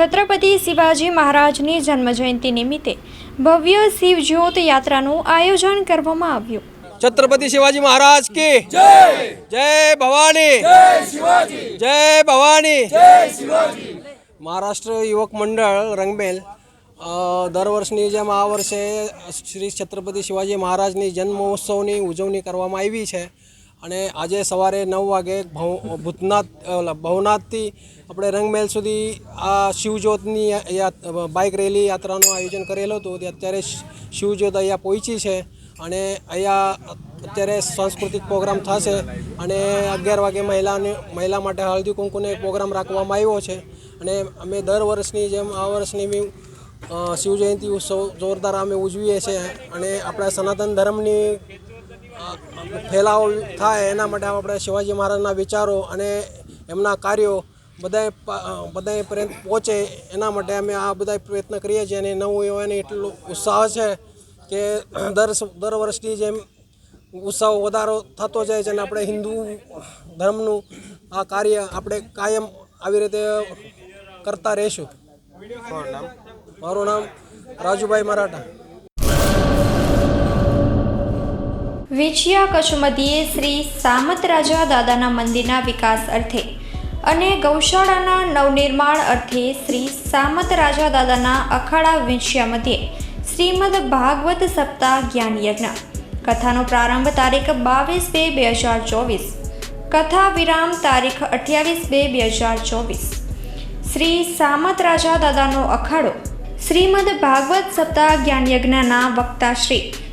છત્રપતિ શિવાજી મહારાજની જન્મજયંતિ નિમિત્તે ભવ્ય શિવજ્યોત યાત્રાનું આયોજન કરવામાં આવ્યું. છત્રપતિ શિવાજી મહારાજ કે? જય! જય ભવાની! જય શિવાજી! જય ભવાની! જય શિવાજી! મહારાષ્ટ્ર યુવક મંડળ રંગમેલ દર વર્ષની જેમ આ વર્ષે શ્રી છત્રપતિ શિવાજી મહારાજની જન્મોત્સવની ઉજવણી કરવામાં આવી છે. અને આજે સવારે નવ વાગે ભૂતનાથ ભવનાથથી આપણે રંગમહેલ સુધી આ શિવજ્યોતની બાઇક રેલી યાત્રાનું આયોજન કરેલું હતું. તે અત્યારે શિવજ્યોત અહીંયા પહોંચી છે અને અહીંયા અત્યારે સાંસ્કૃતિક પ્રોગ્રામ થશે અને અગિયાર વાગે મહિલાને, મહિલા માટે હળદી કુંકુને પ્રોગ્રામ રાખવામાં આવ્યો છે. અને અમે દર વર્ષની જેમ આ વર્ષની બી શિવજયંતિ ઉત્સવ જોરદાર અમે ઉજવીએ છીએ અને આપણા સનાતન ધર્મની ફેલાવો થાય એના માટે આપણે શિવાજી મહારાજના વિચારો અને એમના કાર્યો બધાએ બધાએ પર્યંત પહોંચે એના માટે અમે આ બધા પ્રયત્ન કરીએ છીએ અને નવું એવાને એટલો ઉત્સાહ છે કે દર દર વર્ષની જેમ ઉત્સાહ વધારો થતો જાય છે અને આપણે હિન્દુ ધર્મનું આ કાર્ય આપણે કાયમ આવી રીતે કરતા રહીશું. મારું નામ રાજુભાઈ મરાઠા. વિછિયા કચ્છ શ્રી સામત રાજા દાદાના મંદિરના વિકાસ અર્થે અને ગૌશાળાના નવનિર્માણ અર્થે શ્રી સામત રાજા દાદાના અખાડા વિંછિયા મધ્યે શ્રીમદ ભાગવત સપ્તાહ જ્ઞાન યજ્ઞ કથાનો પ્રારંભ તારીખ બાવીસ બે બે હજાર ચોવીસ. કથા વિરામ તારીખ અઠ્યાવીસ બે બે હજાર ચોવીસ. શ્રી સામત રાજા દાદાનો અખાડો શ્રીમદ ભાગવત સપ્તાહ જ્ઞાન યજ્ઞના વક્તા શ્રી